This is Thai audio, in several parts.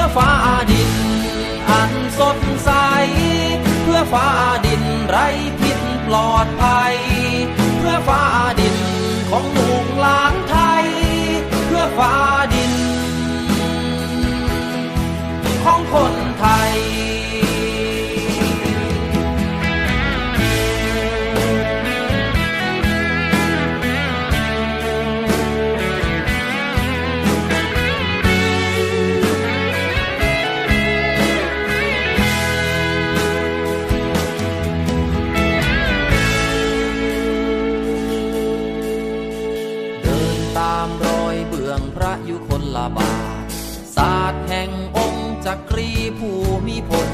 อฟ้าดิน อันสดใส เพื่อฟ้าดินไร้พิษปลอดภัย ยุคลบาทศาสตร์แห่งองค์จักรีผู้มีพล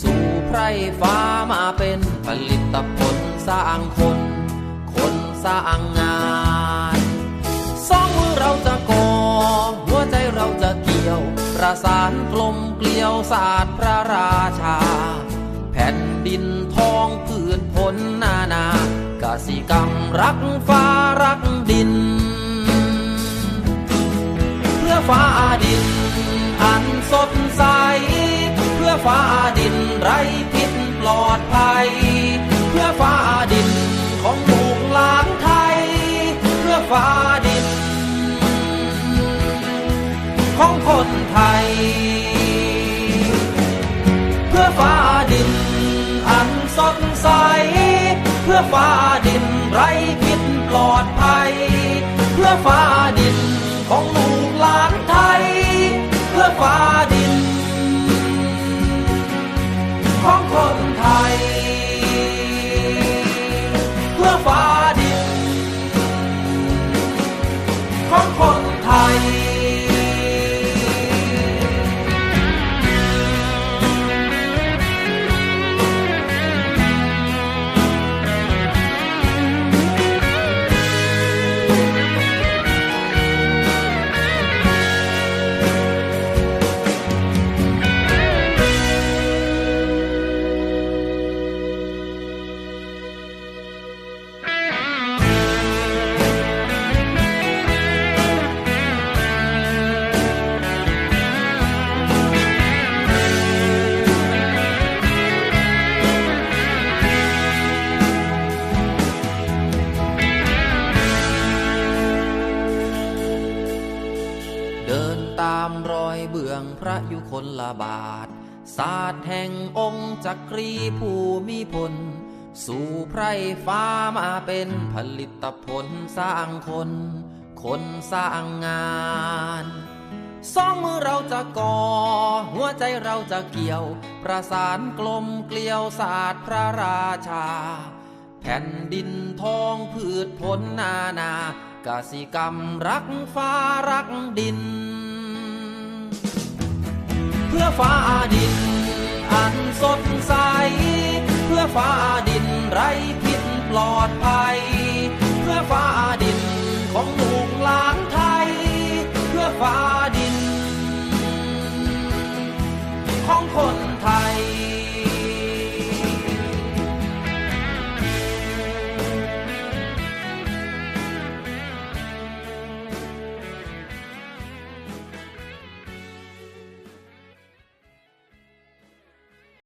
สู่ไพรฟ้ามาเป็นผลิตผลสร้างคน คนสร้างงานสองมือเราจะก่อหัวใจเราจะเกี่ยว ประสานกลมเกลียวศาสตร์พระราชา แผ่นดินทองพืชผลนานา กสิกรรมรักฟ้ารัก ดินไร้พิษปลอดภัย เพื่อฟ้าดินของลูกหลานไทย เพื่อฟ้าดิน ของคนไทย เพื่อฟ้าดิน อันสดใส เพื่อฟ้าดินไร้พิษปลอดภัย เพื่อฟ้า อยเบื้องพระยุคลบาท ศาสตร์แห่งองค์จักรีผู้มีพล สู่ไพรฟ้ามาเป็นผลิตผลสร้างคน คนสร้างงานสองมือเราจะก่อ หัวใจเราจะเกี่ยว ประสานกลมเกลียวศาสตร์พระราชา แผ่นดินทองพืชผลนานา กสิกรรมรักฟ้ารักดิน อฟ้าดิน อันสดใส เพื่อฟ้าดินไร้พิษปลอดภัย เพื่อฟ้าดินของลูกหลานไทย เพื่อฟ้าดิน ของคนไทย